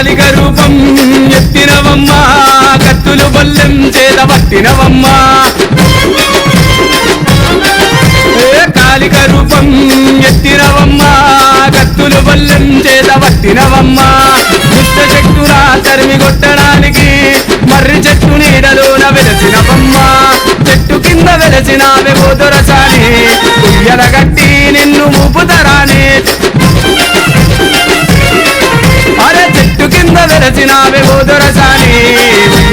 కాలిక రూపం ఎత్తినవమ్మా కత్తులు బల్లెం చేత పట్టినవమ్మా. ఏ కాలిక రూపం ఎత్తినవమ్మా కత్తులు బల్లెం చేత పట్టినవమ్మా. దుష్ట శక్తుల తరిమి కొట్టడానికి మర్రి చెట్టు నీడలోన వెలసినవమ్మా. చెట్టు కింద వెలసినావే పోదొరసాని ఉయ్యల గట్టి నిన్ను మూపుతరాని. కింద ఓదొరసాని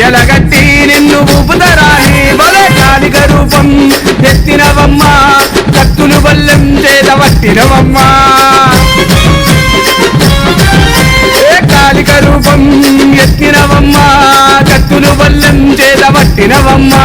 పోదొరసాని నిన్ను ఊపుతరాని బలే కాలిక రూపం ఎత్తినవమ్మా. కత్తులు బల్లెం చేత పట్టినవమ్మా. ఏ కాలిక రూపం ఎత్తినవమ్మా. కత్తులు బల్లెం చేత పట్టినవమ్మా.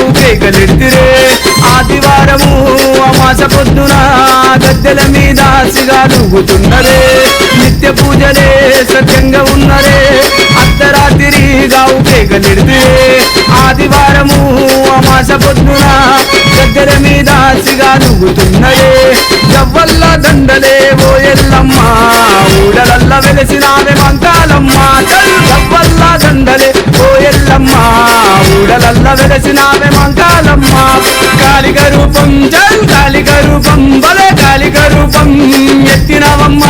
గావు కేకలెడితిరే ఆదివారము అమాస పొద్దున గద్దెల మీద సిగాలుగుతున్నరే. నిత్య పూజలే సత్యంగా ఉన్నరే. అర్ధరాత్రి గావు కేకలెడితిరే ఆదివారము అమాస పొద్దున గద్దెల మీద సిగాలుగుతున్నరే. జవ్వల్ల దండలే ఓ ఎల్లమ్మ ఊడలల్ల వెలసినావే మంకాలమ్మ. గవ్వల్లా దండలే ఓ ఎల్లమ్మ ఊడలల్ల వెలసినావే మంకాలమ్మ. కాళిక రూపం జల్ కాళిక రూపం బలే కాళిక రూపం ఎత్తినవమ్మ.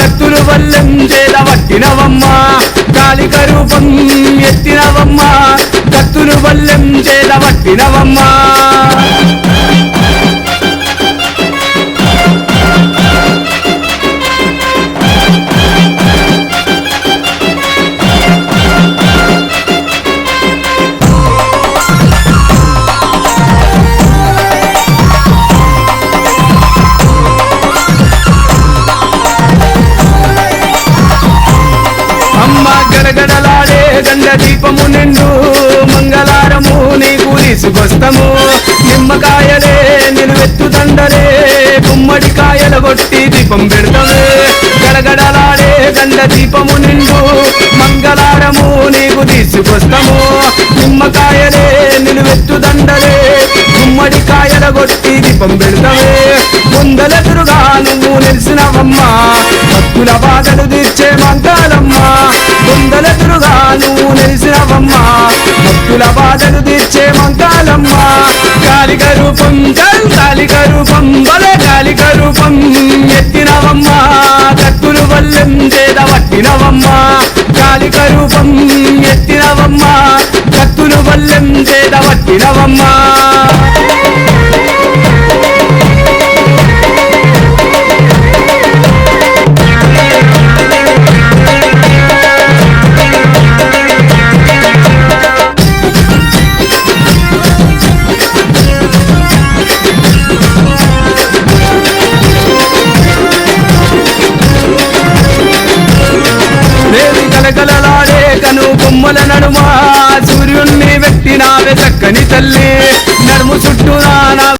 కత్తులు వల్లం చేద పట్టినవమ్మ. కాళిక రూపం ఎత్తినవమ్మ. కత్తులు వల్లం చేద పట్టినవమ్మ. దీపము నిండు మంగళారము నీకు తీసుకొస్తాము. నిమ్మకాయలే నిలువెత్తు దండలే గుమ్మడికాయల కొట్టి దీపం పెడతాము. గడగడలాడే గండ దీపము నిండు మంగళారము నీకు తీసుకొస్తాము. నిమ్మకాయలే నిలువెత్తు దండలే గుమ్మడికాయల కొట్టి దీపం పెడతామే. ముందలెదురుగా నువ్వు నిలిసినవమ్మా భక్తుల బాధలు తీర్చే మంగాలమ్మా ముందలెదురుగా నువ్వు నిలిసినవమ్మా భక్తుల బాధలు తీర్చే మంగాలమ్మా కాలిక రూపం తల్లి నడుము చుట్టూ నా